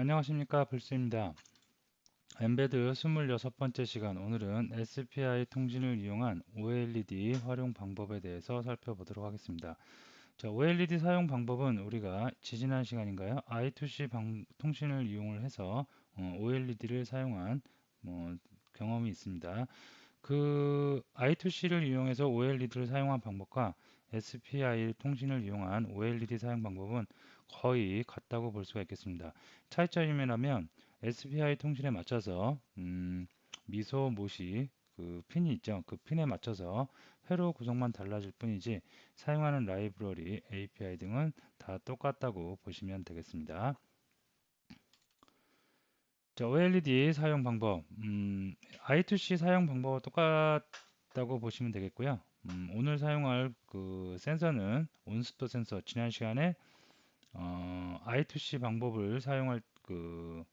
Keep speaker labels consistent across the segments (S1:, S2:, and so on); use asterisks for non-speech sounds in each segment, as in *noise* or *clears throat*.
S1: 안녕하십니까 불스입니다. 엠베드 26번째 시간 오늘은 SPI 통신을 이용한 OLED 활용 방법에 대해서 살펴보도록 하겠습니다. 자, OLED 사용 방법은 우리가 지지난 시간인가요? I2C 방, 통신을 이용을 해서 어, OLED를 사용한 뭐, 경험이 있습니다. 그 I2C를 이용해서 OLED를 사용한 방법과 SPI 통신을 이용한 OLED 사용 방법은 거의 같다고 볼 수가 있겠습니다. 차이점이라면 SPI 통신에 맞춰서 음, 미소 모시 그 핀이 있죠. 그 핀에 맞춰서 회로 구성만 달라질 뿐이지 사용하는 라이브러리, API 등은 다 똑같다고 보시면 되겠습니다. 자, OLED 사용 방법, 음, I2C 사용 방법과 똑같다고 보시면 되겠고요. 음, 오늘 사용할 그 센서는 온스토 센서. 지난 시간에 어, I2C 방법을 사용할 그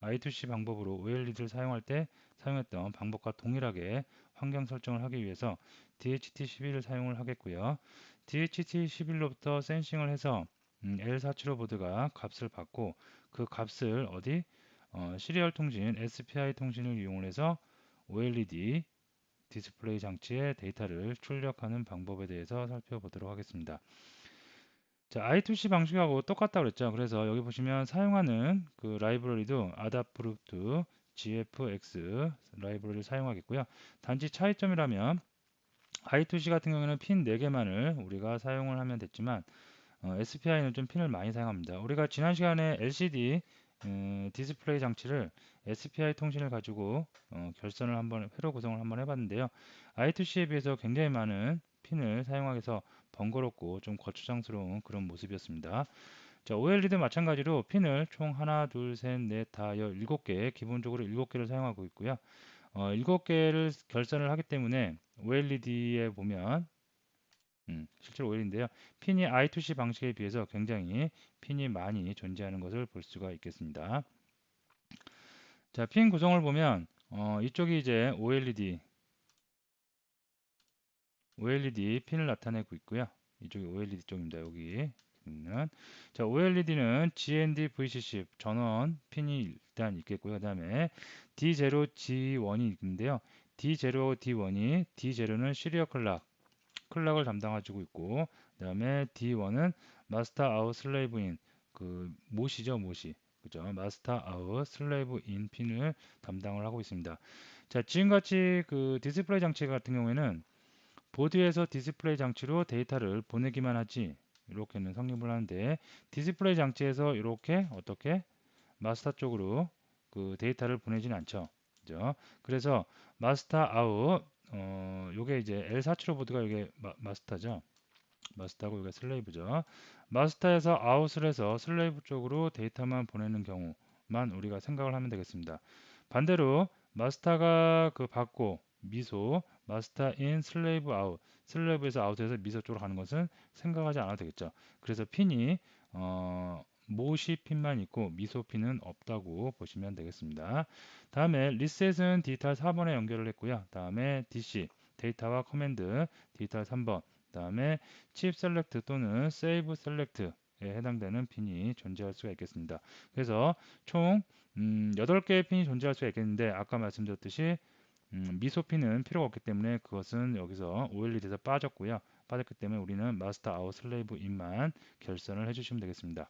S1: I2C 방법으로 OLED를 사용할 때 사용했던 방법과 동일하게 환경 설정을 하기 위해서 DHT11을 사용을 하겠고요. DHT11로부터 센싱을 해서 음, L475 보드가 값을 받고 그 값을 어디 어, 시리얼 통신 SPI 통신을 이용해서 OLED 디스플레이 장치에 데이터를 출력하는 방법에 대해서 살펴보도록 하겠습니다. 자, I2C 방식하고 똑같다 그랬죠. 그래서 여기 보시면 사용하는 그 라이브러리도 Adafruit GFX 라이브러리를 사용하겠고요. 단지 차이점이라면 I2C 같은 경우에는 핀 4개만을 우리가 사용을 하면 됐지만 어, SPI는 좀 핀을 많이 사용합니다. 우리가 지난 시간에 LCD 음, 디스플레이 장치를 SPI 통신을 가지고 어, 결선을 한번 회로 구성을 한번 해봤는데요. I2C에 비해서 굉장히 많은 핀을 사용하기서 번거롭고 좀 거추장스러운 그런 모습이었습니다. 자, OLED 마찬가지로 핀을 총 하나, 둘, 셋, 넷, 다, 열, 일곱 개, 기본적으로 일곱 개를 사용하고 있고요. 어, 일곱 개를 결선을 하기 때문에 OLED에 보면 음, 실제로 OLED인데요. 핀이 I2C 방식에 비해서 굉장히 핀이 많이 존재하는 것을 볼 수가 있겠습니다. 자, 핀 구성을 보면 어, 이쪽이 이제 OLED OLED 핀을 나타내고 있고요. 이쪽이 OLED 쪽입니다. 여기 있는 자 OLED는 GND VCC 전원 핀이 일단 있겠고요. 그 다음에 D0, D1이 있는데요. D0, D1이 D0는 시리어 클락 클락을 담당하고 있고 그 다음에 D1은 마스터 아웃 슬레이브 인 그 모시죠 모시 그죠 마스터 아웃 슬레이브 인 핀을 담당을 하고 있습니다. 자 지금같이 그 디스플레이 장치 같은 경우에는 보드에서 디스플레이 장치로 데이터를 보내기만 하지 이렇게는 성립을 하는데 디스플레이 장치에서 이렇게 어떻게 마스터 쪽으로 그 데이터를 보내지는 않죠. 그죠? 그래서 마스터 아웃 어 요게 이제 L475 보드가 이게 마, 스터죠 마스터고 이게 슬레이브죠. 마스터에서 아웃을 해서 슬레이브 쪽으로 데이터만 보내는 경우만 우리가 생각을 하면 되겠습니다. 반대로 마스터가 그 받고 미소 마스터 인 슬레이브 아웃. 슬레이브에서 아웃에서 미소 쪽으로 가는 것은 생각하지 않아도 되겠죠. 그래서 핀이 어, 모시 핀만 있고 미소 핀은 없다고 보시면 되겠습니다. 다음에 리셋은 디지털 4번에 연결을 했고요. 다음에 DC 데이터와 커맨드 디지털 3번. 다음에 칩 셀렉트 또는 세이브 셀렉트 에 해당되는 핀이 존재할 수가 있겠습니다. 그래서 총 음, 8개의 핀이 존재할 수가 있겠는데 아까 말씀드렸듯이 음, 미소핀은 필요가 없기 때문에 그것은 여기서 OLED에서 빠졌고요. 빠졌기 때문에 우리는 마스터 아웃 슬레이브 인만 결선을 해주시면 되겠습니다.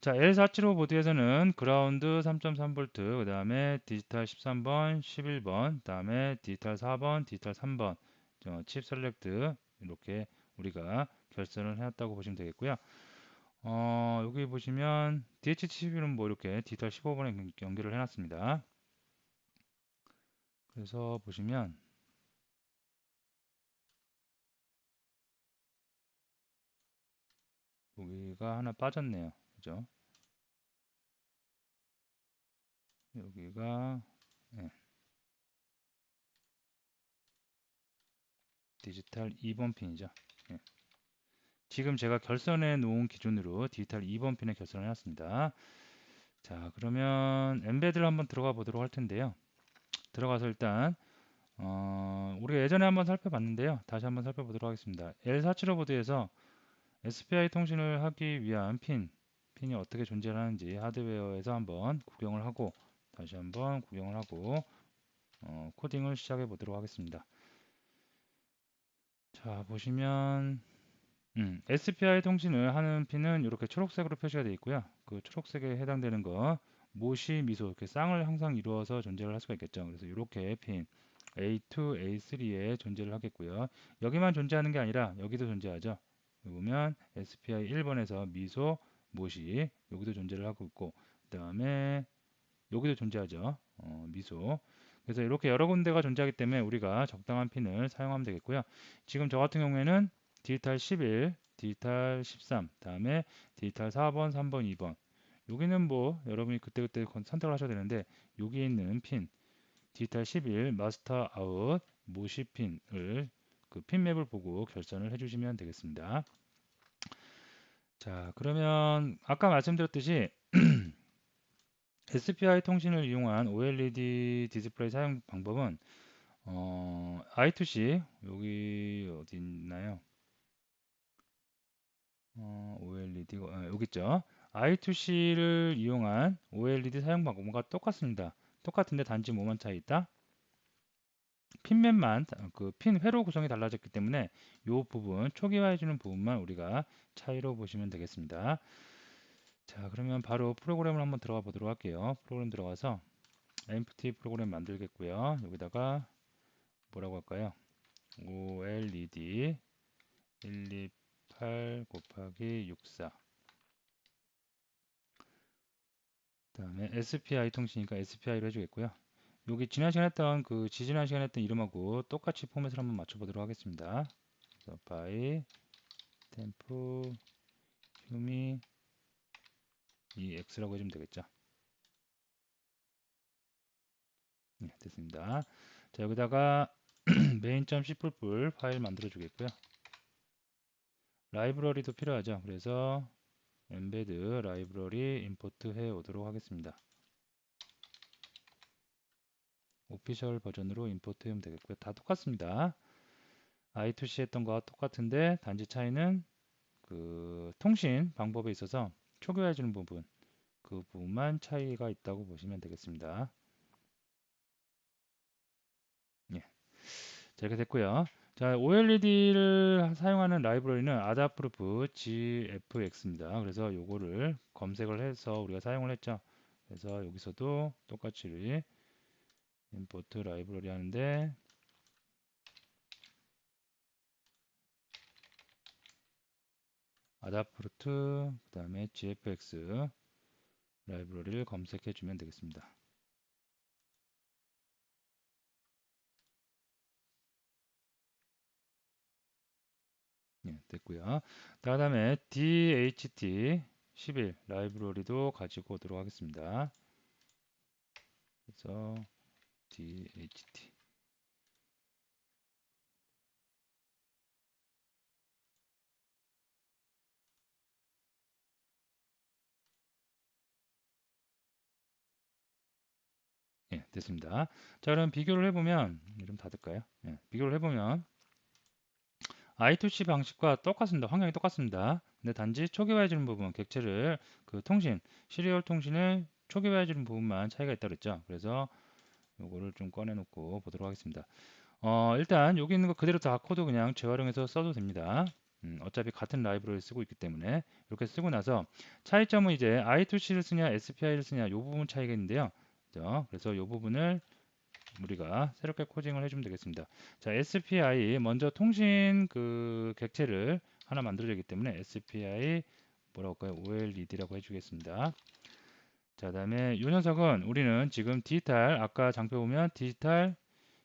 S1: 자, L475 보드에서는 그라운드 3.3V, 그 다음에 디지털 13번, 11번, 그 다음에 디지털 4번, 디지털 3번, 칩 셀렉트 이렇게 우리가 결선을 해놨다고 보시면 되겠고요. 어, 여기 보시면 DHT11은 뭐 이렇게 디지털 15번에 연결을 해놨습니다. 그래서 보시면 여기가 하나 빠졌네요. 그죠? 여기가 네. 디지털 2번 핀이죠. 네. 지금 제가 결선해 놓은 기준으로 디지털 2번 핀에 결선을 해놨습니다. 자 그러면 엠베드를 한번 들어가 보도록 할 텐데요. 들어가서 일단 어, 우리가 예전에 한번 살펴봤는데요. 다시 한번 살펴보도록 하겠습니다. L475 보드에서 SPI 통신을 하기 위한 핀 핀이 어떻게 존재하는지 하드웨어에서 한번 구경을 하고 다시 한번 구경을 하고 어, 코딩을 시작해 보도록 하겠습니다. 자 보시면 음, SPI 통신을 하는 핀은 이렇게 초록색으로 표시가 되어 있고요. 그 초록색에 해당되는 거 모시, 미소 이렇게 쌍을 항상 이루어서 존재를 할 수가 있겠죠. 그래서 이렇게 핀 A2, A3에 존재를 하겠고요. 여기만 존재하는 게 아니라 여기도 존재하죠. 보면 SPI 1번에서 미소, 모시 여기도 존재를 하고 있고 그 다음에 여기도 존재하죠. 어, 미소 그래서 이렇게 여러 군데가 존재하기 때문에 우리가 적당한 핀을 사용하면 되겠고요. 지금 저 같은 경우에는 디지털 11, 디지털 13, 다음에 디지털 4번, 3번, 2번. 여기는 뭐 여러분이 그때그때 선택을 하셔야 되는데 여기 있는 핀 디지털 11 마스터 아웃 모시 핀을 그 핀맵을 보고 결선을 해주시면 되겠습니다. 자 그러면 아까 말씀드렸듯이 *clears throat* SPI 통신을 이용한 OLED 디스플레이 사용 방법은 어, I2C 여기 어디 있나요? 어, OLED 어, 여기 있죠. I2C를 이용한 OLED 사용 방법과 똑같습니다. 똑같은데 단지 뭐만 차이 있다? 핀맵만 그 핀 회로 구성이 달라졌기 때문에 이 부분 초기화해주는 부분만 우리가 차이로 보시면 되겠습니다. 자 그러면 바로 프로그램을 한번 들어가 보도록 할게요. 프로그램 들어가서 empty 프로그램 만들겠고요. 여기다가 뭐라고 할까요? OLED 128 곱하기 64 다음에 SPI 통신이니까 SPI로 해주겠고요. 여기 지난 시간에 했던 그 지지난 시간에 했던 이름하고 똑같이 포맷을 한번 맞춰보도록 하겠습니다. 그래서 by temp 휴미 이 x라고 해주면 되겠죠. 네, 됐습니다. 자 여기다가 *clears throat* main.c++ 파일 만들어 주겠고요. 라이브러리도 필요하죠. 그래서 embed 라이브러리 임포트 해 오도록 하겠습니다. 오피셜 버전으로 임포트 하면 되겠고요. 다 똑같습니다. I2C 했던 거와 똑같은데 단지 차이는 그 통신 방법에 있어서 초기화해 주는 부분 그 부분만 차이가 있다고 보시면 되겠습니다. 예. 자, 이렇게 됐고요. 자, OLED를 사용하는 라이브러리는 Adafruit GFX입니다. 그래서 요거를 검색을 해서 우리가 사용을 했죠. 그래서 여기서도 똑같이 임포트 라이브러리 하는데 아다프루트 그 다음에 gfx 라이브러리를 검색해 주면 되겠습니다. 됐고요. 다음에 DHT 11 라이브러리도 가지고 오도록 하겠습니다. 그래서 DHT 예, 됐습니다. 자, 그럼 비교를 해보면 좀 닫을까요? 예, 비교를 해보면 I2C 방식과 똑같습니다. 환경이 똑같습니다. 근데 단지 초기화해주는 부분, 객체를 그 통신, 시리얼 통신을 초기화해주는 부분만 차이가 있다 그랬죠. 그래서 요거를 좀 꺼내놓고 보도록 하겠습니다. 어, 일단 여기 있는 거 그대로 다 코드 그냥 재활용해서 써도 됩니다. 음, 어차피 같은 라이브러리를 쓰고 있기 때문에 이렇게 쓰고 나서 차이점은 이제 I2C를 쓰냐 SPI를 쓰냐 이 부분 차이가 있는데요. 그래서 이 부분을 우리가 새롭게 코딩을 해주면 되겠습니다. 자, SPI 먼저 통신 그 객체를 하나 만들어야기 때문에 SPI 뭐라고 할까요? OLED라고 해주겠습니다. 자, 다음에 이 녀석은 우리는 지금 디지털 아까 장표 보면 디지털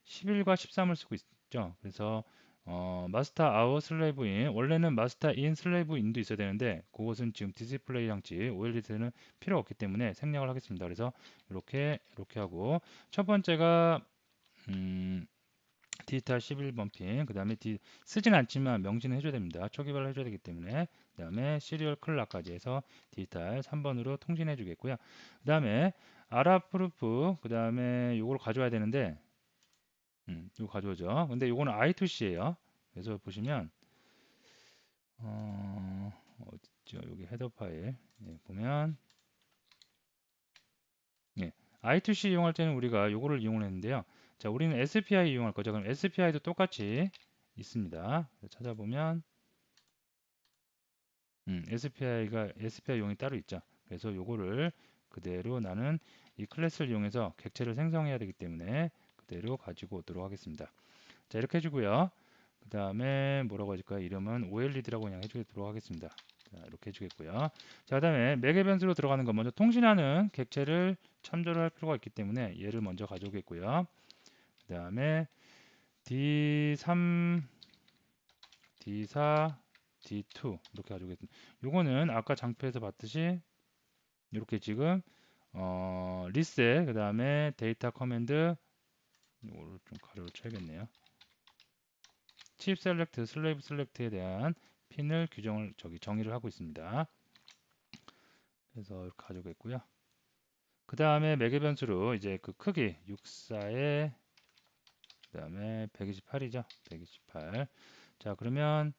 S1: 11과 13을 쓰고 있죠. 그래서 어, 마스터 아웃 슬레이브 인 원래는 마스터 인 슬레이브 인도 있어야 되는데 그것은 지금 디스플레이 장치 OLED는 필요 없기 때문에 생략을 하겠습니다. 그래서 이렇게 이렇게 하고 첫 번째가 음, 디지털 11번 핀, 그 다음에 쓰진 않지만 명시는 해줘야 됩니다. 초기화를 해줘야 되기 때문에 그 다음에 시리얼 클락까지 해서 디지털 3번으로 통신해 주겠고요. 그 다음에 아라 프루프, 그 다음에 이걸 가져와야 되는데 음, 이거 가져오죠. 근데 이거는 I2C예요. 그래서 보시면 어, 어딨지? 있죠. 여기 헤더 파일 예, 보면 예, I2C 이용할 때는 우리가 요거를 이용을 했는데요. 자, 우리는 SPI 이용할 거죠. 그럼 SPI도 똑같이 있습니다. 찾아보면 음, SPI가 SPI 용이 따로 있죠. 그래서 요거를 그대로 나는 이 클래스를 이용해서 객체를 생성해야 되기 때문에 그대로 가지고 오도록 하겠습니다. 자, 이렇게 해주고요. 그 다음에 뭐라고 해줄까요? 이름은 OLED라고 그냥 해주도록 하겠습니다. 자, 이렇게 해주겠고요. 자, 그 다음에 매개 변수로 들어가는 거 먼저 통신하는 객체를 참조를 할 필요가 있기 때문에 얘를 먼저 가져오겠고요. 그 다음에 D3, D4, D2 이렇게 가져오겠습니다. 요거는 아까 장표에서 봤듯이 이렇게 지금 어, 리셋 그 다음에 데이터 커맨드 이거를 좀 가로를 쳐야겠네요. 칩 셀렉트, 슬레이브 셀렉트에 대한 핀을 규정을 저기 정의를 하고 있습니다. 그래서 가져오겠고요. 그 다음에 매개 변수로 이제 그 크기 64에 그 다음에 128이죠. 128. 자 그러면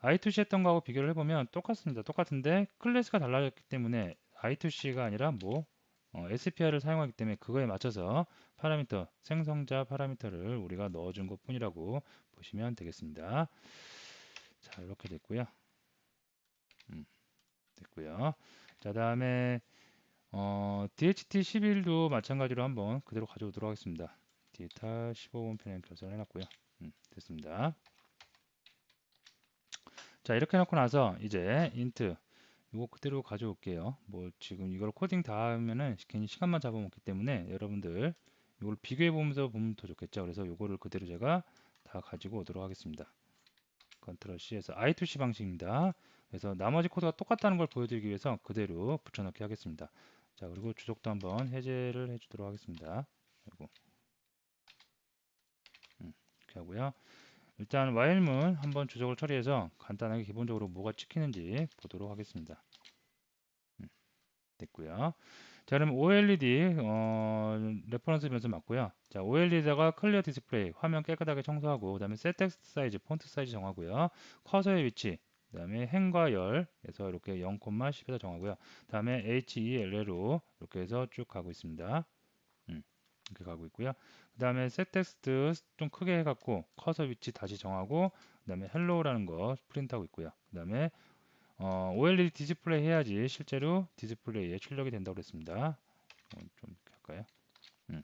S1: I2C 했던 거하고 비교를 해보면 똑같습니다. 똑같은데 클래스가 달라졌기 때문에 I2C가 아니라 뭐 어, SPR을 사용하기 때문에 그거에 맞춰서 파라미터 생성자 파라미터를 우리가 넣어준 것 뿐이라고 보시면 되겠습니다. 자 이렇게 됐고요. 음, 됐고요. 자 다음에 어, DHT11도 마찬가지로 한번 그대로 가져오도록 하겠습니다. 디지털 15번 편에 결정을 해놨고요. 음, 됐습니다. 자 이렇게 해놓고 나서 이제 인트 이거 그대로 가져올게요. 뭐 지금 이걸 코딩 다 하면은 괜히 시간만 잡아먹기 때문에 여러분들 이걸 비교해 보면서 보면 더 좋겠죠. 그래서 이거를 그대로 제가 다 가지고 오도록 하겠습니다. 컨트롤 C에서 I2C 방식입니다. 그래서 나머지 코드가 똑같다는 걸 보여드리기 위해서 그대로 붙여넣기 하겠습니다. 자 그리고 주석도 한번 해제를 해주도록 하겠습니다. 그리고 음, 이렇게 하고요. 일단 와일문 한번 주석을 처리해서 간단하게 기본적으로 뭐가 찍히는지 보도록 하겠습니다. 음, 됐고요. 자 그럼 OLED 어, 레퍼런스 변수 맞고요. 자 OLED에다가 클리어 디스플레이 화면 깨끗하게 청소하고 그 다음에 셋 텍스트 사이즈 폰트 사이즈 정하고요. 커서의 위치 그 다음에 행과 열에서 이렇게 0,10에서 정하고요. 그 다음에 HELL로 이렇게 해서 쭉 가고 있습니다. 음, 이렇게 가고 있고요. 그 다음에 셋 텍스트 좀 크게 해 갖고 커서 위치 다시 정하고 그 다음에 헬로우라는 거 프린트하고 있고요. 그 다음에 어, OLED 디스플레이 해야지 실제로 디스플레이에 출력이 된다고 그랬습니다. 어, 좀 할까요? 음.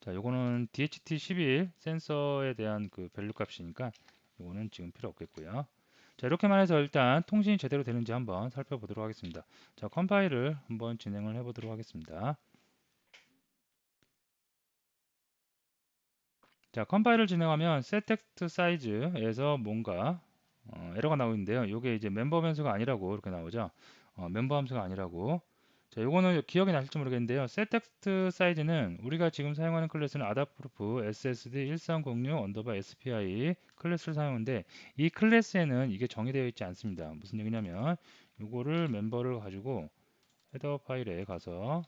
S1: 자, 요거는 DHT11 센서에 대한 그 밸류 값이니까 요거는 지금 필요 없겠고요. 자, 이렇게만 해서 일단 통신이 제대로 되는지 한번 살펴보도록 하겠습니다. 자, 컴파일을 한번 진행을 해보도록 하겠습니다. 자, 컴파일을 진행하면 set text size에서 뭔가 어, 에러가 나오고 있는데요. 이게 이제 멤버 변수가 아니라고 이렇게 나오죠. 어, 멤버 함수가 아니라고. 자, 요거는 기억이 나실지 모르겠는데요. set text size는 우리가 지금 사용하는 클래스는 adapproof ssd 1306 언더바 spi 클래스를 사용하는데 이 클래스에는 이게 정의되어 있지 않습니다. 무슨 얘기냐면 요거를 멤버를 가지고 헤더 파일에 가서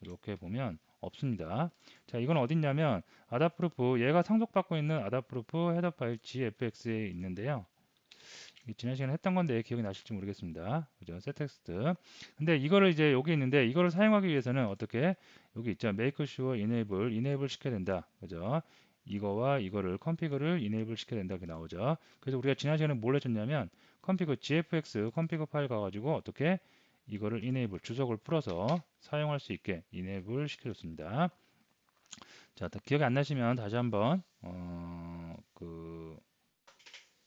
S1: 이렇게 보면 없습니다. 자, 이건 어딨냐면 아다프루프 얘가 상속받고 있는 아다프루프 헤더 파일 gfx에 있는데요. 지난 시간에 했던 건데 기억이 나실지 모르겠습니다. 그죠? setText. 근데 이거를 이제 여기 있는데 이거를 사용하기 위해서는 어떻게 여기 있죠? make sure enable enable 시켜야 된다. 그죠? 이거와 이거를 config를 enable 시켜야 된다. 이 나오죠. 그래서 우리가 지난 시간에 뭘 해줬냐면 config gfx config 파일 가가지고 어떻게 이거를 enable 주석을 풀어서 사용할 수 있게 enable 시켜줬습니다. 자, 기억이 안 나시면 다시 한번 어, 그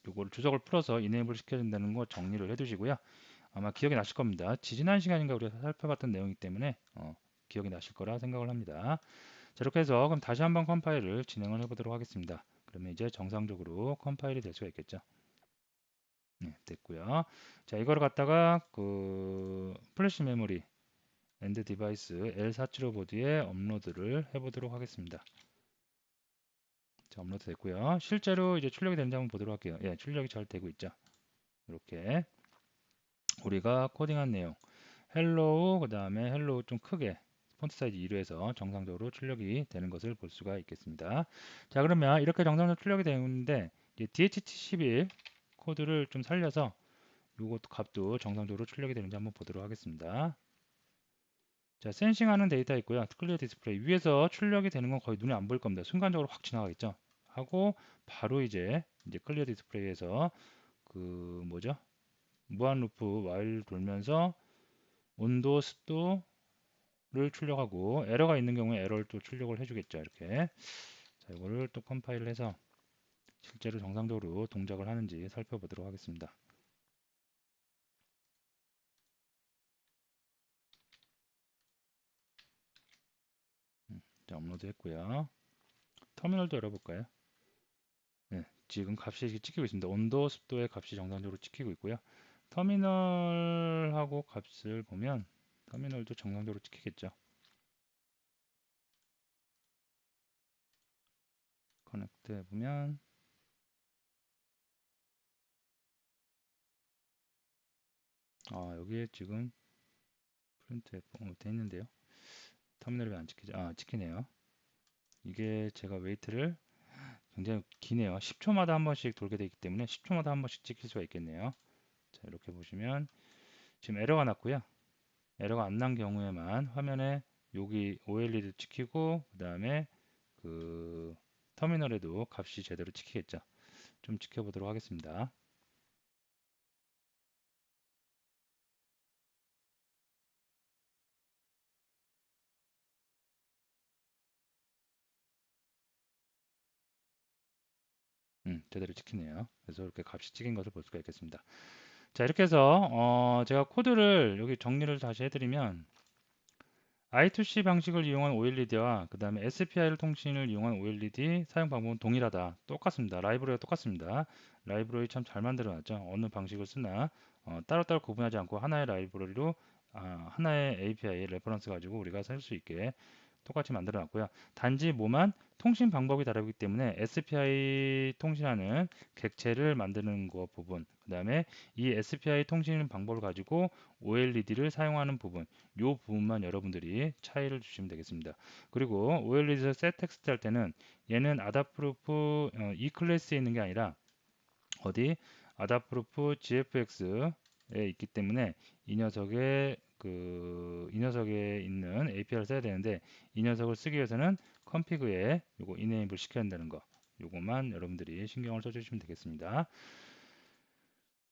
S1: 요거를 주석을 풀어서 enable 시켜야 된다는 거 정리를 해두시고요. 아마 기억이 나실 겁니다. 지지난 시간인가 우리가 살펴봤던 내용이기 때문에 어, 기억이 나실 거라 생각을 합니다. 자, 이렇게 해서 그럼 다시 한번 컴파일을 진행을 해보도록 하겠습니다. 그러면 이제 정상적으로 컴파일이 될 수가 있겠죠. 네, 됐고요. 자, 이거를 갖다가 그 플래시 메모리 엔드 디바이스 L475 보드에 업로드를 해보도록 하겠습니다. 자, 업로드 됐고요. 실제로 이제 출력이 되는지 한번 보도록 할게요. 예, 출력이 잘 되고 있죠. 이렇게 우리가 코딩한 내용 헬로우 그 다음에 헬로우 좀 크게 폰트 사이즈 2로 해서 정상적으로 출력이 되는 것을 볼 수가 있겠습니다. 자 그러면 이렇게 정상적으로 출력이 되는데 DHT11 코드를 좀 살려서 요것 값도 정상적으로 출력이 되는지 한번 보도록 하겠습니다. 자, 센싱하는 데이터 있고요. 클리어 디스플레이 위에서 출력이 되는 건 거의 눈에 안 보일 겁니다. 순간적으로 확 지나가겠죠. 하고 바로 이제 이제 클리어 디스플레이에서 그 뭐죠? 무한 루프 와일 돌면서 온도, 습도를 출력하고 에러가 있는 경우에 에러를 또 출력을 해주겠죠. 이렇게 자, 이거를 또 컴파일 해서 실제로 정상적으로 동작을 하는지 살펴보도록 하겠습니다. 음, 자, 업로드 했고요. 터미널도 열어볼까요? 네, 지금 값이 찍히고 있습니다. 온도, 습도의 값이 정상적으로 찍히고 있고요. 터미널하고 값을 보면 터미널도 정상적으로 찍히겠죠. 커넥트 해보면 아 여기에 지금 프린트 어, 돼 있는데요. 터미널이 왜안 찍히죠? 아 찍히네요. 이게 제가 웨이트를 굉장히 기네요. 10초마다 한 번씩 돌게 되기 때문에 10초마다 한 번씩 찍힐 수가 있겠네요. 자, 이렇게 보시면 지금 에러가 났고요. 에러가 안 난 경우에만 화면에 여기 OLED 찍히고 그 다음에 그 터미널에도 값이 제대로 찍히겠죠. 좀 지켜보도록 하겠습니다. 음, 제대로 찍히네요. 그래서 이렇게 값이 찍힌 것을 볼 수가 있겠습니다. 자, 이렇게 해서 어, 제가 코드를 여기 정리를 다시 해드리면 I2C 방식을 이용한 OLED와 그 다음에 SPI를 통신을 이용한 OLED 사용 방법은 동일하다. 똑같습니다. 라이브러리가 똑같습니다. 라이브러리 참 잘 만들어놨죠. 어느 방식을 쓰나 어, 따로따로 구분하지 않고 하나의 라이브러리로 아, 하나의 API 레퍼런스 가지고 우리가 쓸 수 있게 똑같이 만들어 놨고요. 단지 뭐만 통신 방법이 다르기 때문에 SPI 통신하는 객체를 만드는 거 부분 그 다음에 이 SPI 통신 방법을 가지고 OLED를 사용하는 부분 이 부분만 여러분들이 차이를 주시면 되겠습니다. 그리고 OLED에서 셋 텍스트 할 때는 얘는 아다프루프 어, E 클래스에 있는 게 아니라 어디 아다프루프 GFX에 있기 때문에 이 녀석의 그 이 녀석에 있는 API를 써야 되는데 이 녀석을 쓰기 위해서는 컴피그에 요거 이네이블 시켜야 한다는 거 요것만 여러분들이 신경을 써주시면 되겠습니다.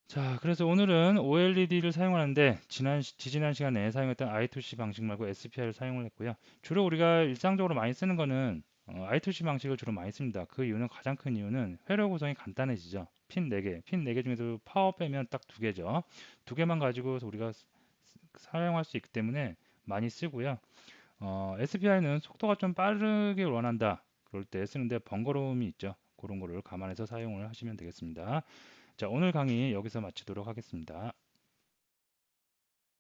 S1: 자, 그래서 오늘은 OLED를 사용하는데 지난 지지난 시간에 사용했던 I2C 방식 말고 SPI를 사용을 했고요. 주로 우리가 일상적으로 많이 쓰는 거는 어, I2C 방식을 주로 많이 씁니다. 그 이유는 가장 큰 이유는 회로 구성이 간단해지죠. 핀 4개, 핀 4개 중에서 파워 빼면 딱두 개죠. 두 개만 가지고 우리가 사용할 수 있기 때문에 많이 쓰고요. 어, SPI는 속도가 좀 빠르게 원한다. 그럴 때 쓰는데 번거로움이 있죠. 그런 거를 감안해서 사용을 하시면 되겠습니다. 자, 오늘 강의 여기서 마치도록 하겠습니다.